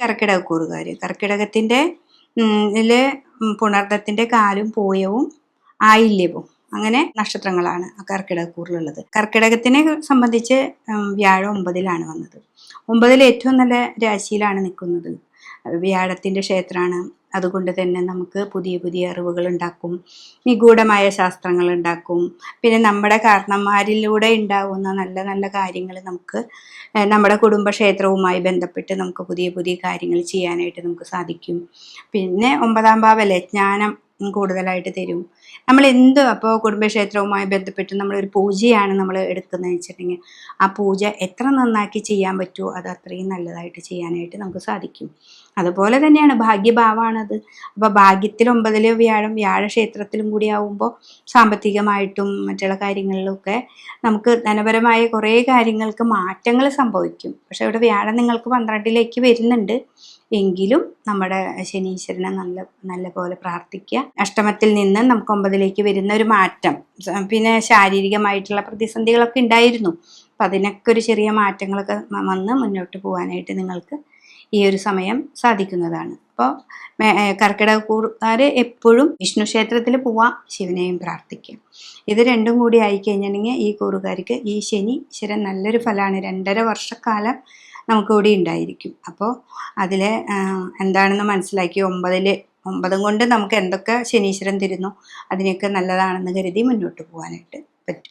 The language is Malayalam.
കർക്കിടകക്കൂറുകാർ കർക്കിടകത്തിന്റെ പുണർദത്തിന്റെ കാലും പൂയവും ആയില്യവും. അങ്ങനെ നക്ഷത്രങ്ങളാണ് കർക്കിടകക്കൂറിലുള്ളത്. കർക്കിടകത്തിനെ സംബന്ധിച്ച് വ്യാഴം ഒമ്പതിലാണ് വന്നത്. ഒമ്പതിൽ ഏറ്റവും നല്ല രാശിയിലാണ് നിൽക്കുന്നത്. വ്യാഴത്തിന്റെ ക്ഷേത്രമാണ്. അതുകൊണ്ട് തന്നെ നമുക്ക് പുതിയ പുതിയ അറിവുകൾ ഉണ്ടാക്കും. നിഗൂഢമായ ശാസ്ത്രങ്ങൾ ഉണ്ടാക്കും. പിന്നെ നമ്മുടെ കാരണന്മാരിലൂടെ ഉണ്ടാവുന്ന നല്ല നല്ല കാര്യങ്ങൾ നമുക്ക് നമ്മുടെ കുടുംബക്ഷേത്രവുമായി ബന്ധപ്പെട്ട് നമുക്ക് പുതിയ പുതിയ കാര്യങ്ങൾ ചെയ്യാനായിട്ട് നമുക്ക് സാധിക്കും. പിന്നെ ഒമ്പതാം ഭാവല്ലേ? ജ്ഞാനം. കൂടുതലായിട്ട് തരും. നമ്മൾ എന്ത് അപ്പോൾ കുടുംബക്ഷേത്രവുമായി ബന്ധപ്പെട്ട് നമ്മളൊരു പൂജയാണ് നമ്മൾ എടുക്കുന്നത് വെച്ചിട്ടുണ്ടെങ്കിൽ ആ പൂജ എത്ര നന്നാക്കി ചെയ്യാൻ പറ്റുമോ അത് അത്രയും നല്ലതായിട്ട് ചെയ്യാനായിട്ട് നമുക്ക് സാധിക്കും. അതുപോലെ തന്നെയാണ് ഭാഗ്യഭാവമാണത് അപ്പോൾ ഭാഗ്യത്തിൽ ഒമ്പതിൽ വ്യാഴം വ്യാഴക്ഷേത്രത്തിലും കൂടി ആവുമ്പോൾ സാമ്പത്തികമായിട്ടും മറ്റുള്ള കാര്യങ്ങളിലൊക്കെ നമുക്ക് ധനപരമായ കുറേ കാര്യങ്ങൾക്ക് മാറ്റങ്ങൾ സംഭവിക്കും. പക്ഷെ ഇവിടെ വ്യാഴം നിങ്ങൾക്ക് പന്ത്രണ്ടിലേക്ക് വരുന്നുണ്ട്. എങ്കിലും നമ്മുടെ ശനീശ്വരനെ നല്ല നല്ല പോലെ പ്രാർത്ഥിക്കുക. അഷ്ടമത്തിൽ നിന്ന് നമുക്ക് ഒമ്പതിലേക്ക് വരുന്ന ഒരു മാറ്റം. പിന്നെ ശാരീരികമായിട്ടുള്ള പ്രതിസന്ധികളൊക്കെ ഉണ്ടായിരുന്നു. അപ്പം അതിനൊക്കെ ഒരു ചെറിയ മാറ്റങ്ങളൊക്കെ വന്ന് മുന്നോട്ട് പോകാനായിട്ട് നിങ്ങൾക്ക് ഈ ഒരു സമയം സാധിക്കുന്നതാണ്. അപ്പോൾ കർക്കിടകക്കൂറുകാർ എപ്പോഴും വിഷ്ണു ക്ഷേത്രത്തിൽ പോവാം ശിവനെയും പ്രാർത്ഥിക്കാം ഇത് രണ്ടും കൂടി ആയിക്കഴിഞ്ഞിട്ടുണ്ടെങ്കിൽ ഈ കൂറുകാർക്ക് ഈ ശനി ഈശ്വരൻ നല്ലൊരു ഫലമാണ്. രണ്ടര വർഷക്കാലം നമുക്ക് കൂടി ഉണ്ടായിരിക്കും അപ്പോൾ അതിൽ എന്താണെന്ന് മനസ്സിലാക്കി ഒമ്പതിൽ ഒമ്പതും കൊണ്ട് നമുക്ക് എന്തൊക്കെ ശനീശ്വരൻ തരുന്നു അതിനെയൊക്കെ നല്ലതാണെന്ന് കരുതി മുന്നോട്ട് പോകാനായിട്ട് പറ്റും.